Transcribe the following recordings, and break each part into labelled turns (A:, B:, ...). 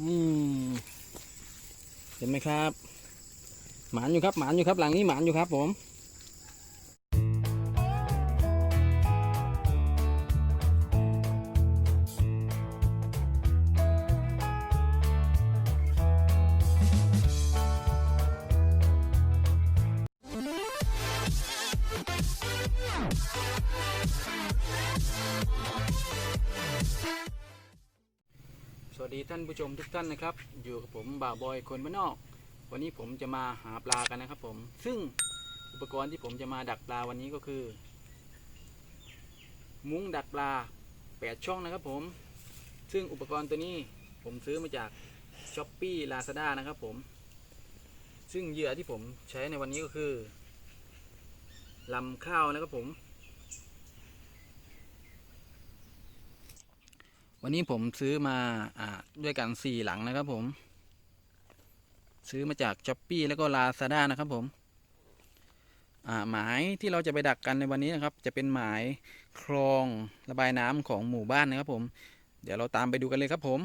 A: อืมเห็นไหมครับ หมานอยู่ครับ หมานอยู่ครับ หลังนี้หมานอยู่ครับผม วัสดีท่านผู้ชมทุกท่านนะครับ อยู่กับผมบ่าวบอยคนบ้านนอก วันนี้ผมจะมาหาปลากันนะครับผม ซึ่งอุปกรณ์ที่ผมจะมาดักปลาวันนี้ก็คือ มุ้งดักปลา8ช่องนะครับผม ซึ่งอุปกรณ์ตัวนี้ผมซื้อมาจากช้อปปี้ลาซาด้านะครับผม ซึ่งเหยื่อที่ผมใช้ในวันนี้ก็คือลำข้าวนะครับผม วันนี้ผมซื้อมาอ่าด้วยกันสี่หลังนะครับผม ซื้อมาจากช้อปปีแล้วก็ลาซาด้านะครับผมอ่าหมายที่เราจะไปดักกันในวันนี้นะครับ จะเป็นหมายคลองระบายน้ำของหมู่บ้านนะครับผม เดี๋ยวเราตามไปดูกันเลยครับผม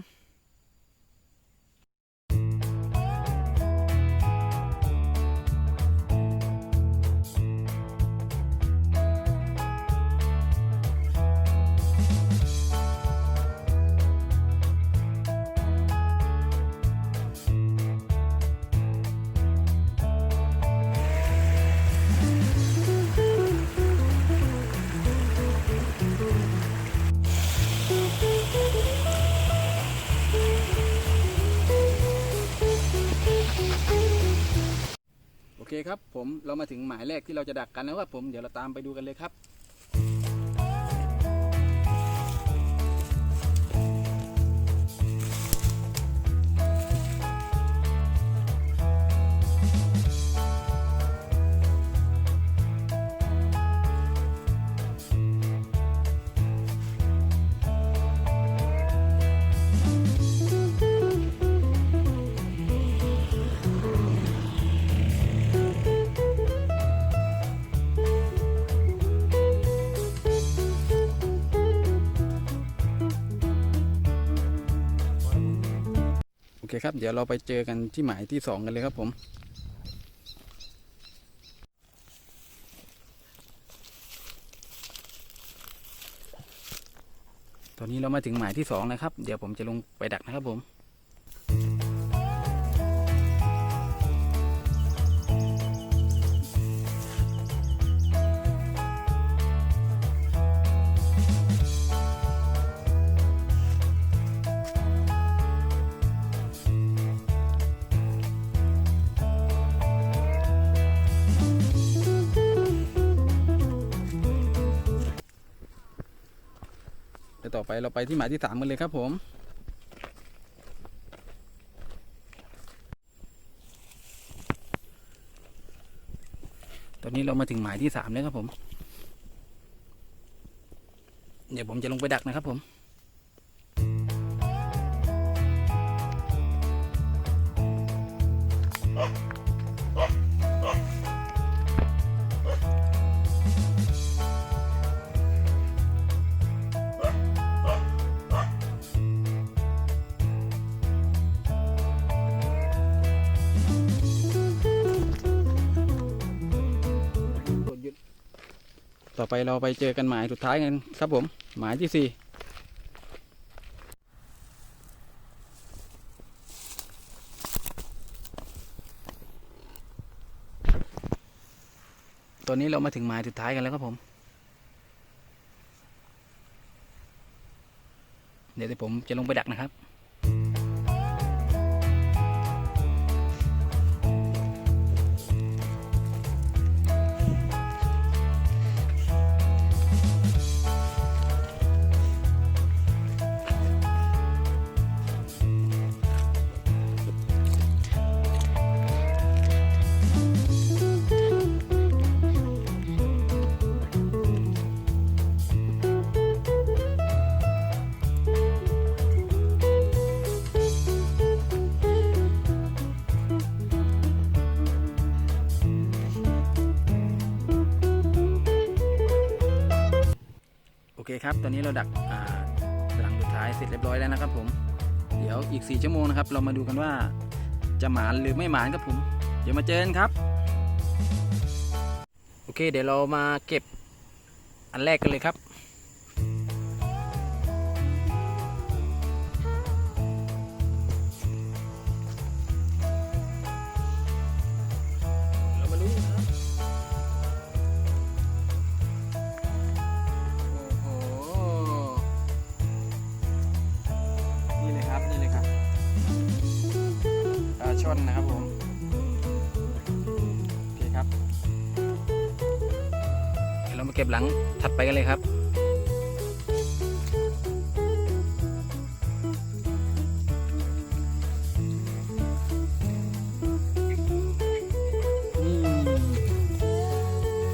A: เคครับผมเรามาถึงหมายแรกที่เราจะดักกันแล้วครับผมเดี๋ยวเราตามไปดูกันเลยครับ เคครับ เดี๋ยวเราไปเจอกันที่หมายที่สองกันเลยครับผม ตอนนี้เรามาถึงหมายที่สองนะครับ เดี๋ยวผมจะลงไปดักนะครับผม ต่อไปเราไปที่หมายที่สามกันเลยครับผม ตอนนี้เรามาถึงหมายที่สามแล้วครับผม เดี๋ยวผมจะลงไปดักนะครับผม ต่อไปเราไปเจอกันหมายสุดท้ายกันครับผม หมายที่สี่ตอนนี้เรามาถึงหมายสุดท้ายกันแล้วครับผม เดี๋ยวผมจะลงไปดักนะครับ คครับ ตอนนี้เราดักหลังสุดท้ายเสร็จเรียบร้อยแล้วนะครับผม เดี๋ยวอีก 4 ชั่วโมงนะครับ เรามาดูกันว่าจะหมานหรือไม่หมานครับผม เดี๋ยวมาเจอกันครับ โอเค เดี๋ยวเรามาเก็บอันแรกกันเลยครับ นนะครับผมโอเคครับเดี๋ยวเรามาเก็บหลังถัดไปกันเลยครับ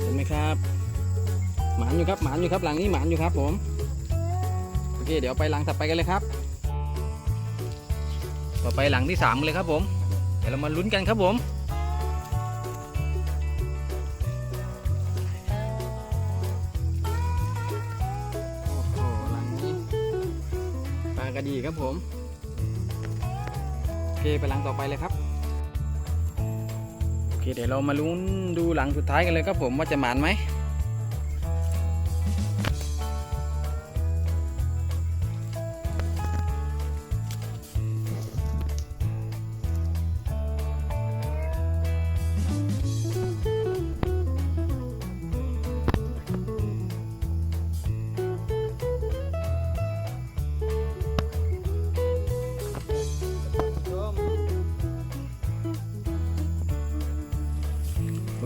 A: เห็นไหมครับ หมานอยู่ครับหมานอยู่ครับหลังนี้หมานอยู่ครับผมโอเคเดี๋ยวไปหลังถัดไปกันเลยครับ ต่อไปหลังที่สามเลยครับผม ดี๋ยวเรามาลุ้นกันครับผมโอ้โหหลังนี้ปลากระดีครับผม โอเคไปหลังต่อไปเลยครับ โอเคเดี๋ยวเรามาลุ้นดูหลังสุดท้ายกันเลยครับผมว่าจะหมานไหม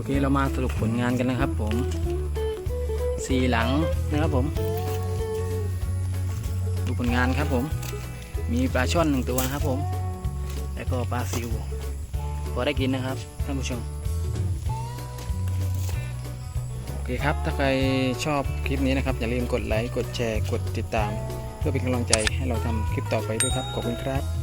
A: อเคเรามาสรุปผลงานกันนะครับผมสี่หลังนะครับผม ดูผลงานครับผม มีปลาช่อนหนึ่งตัวนะครับผม แล้วก็ปลาซิวพอได้กินนะครับท่านผู้ชมโอเคครับ ถ้าใครชอบคลิปนี้นะครับ อย่าลืมกดไลค์ กดแชร์ กดติดตาม เพื่อเป็นกำลังใจให้เราทำคลิปต่อไปด้วยครับ ขอบคุณครับ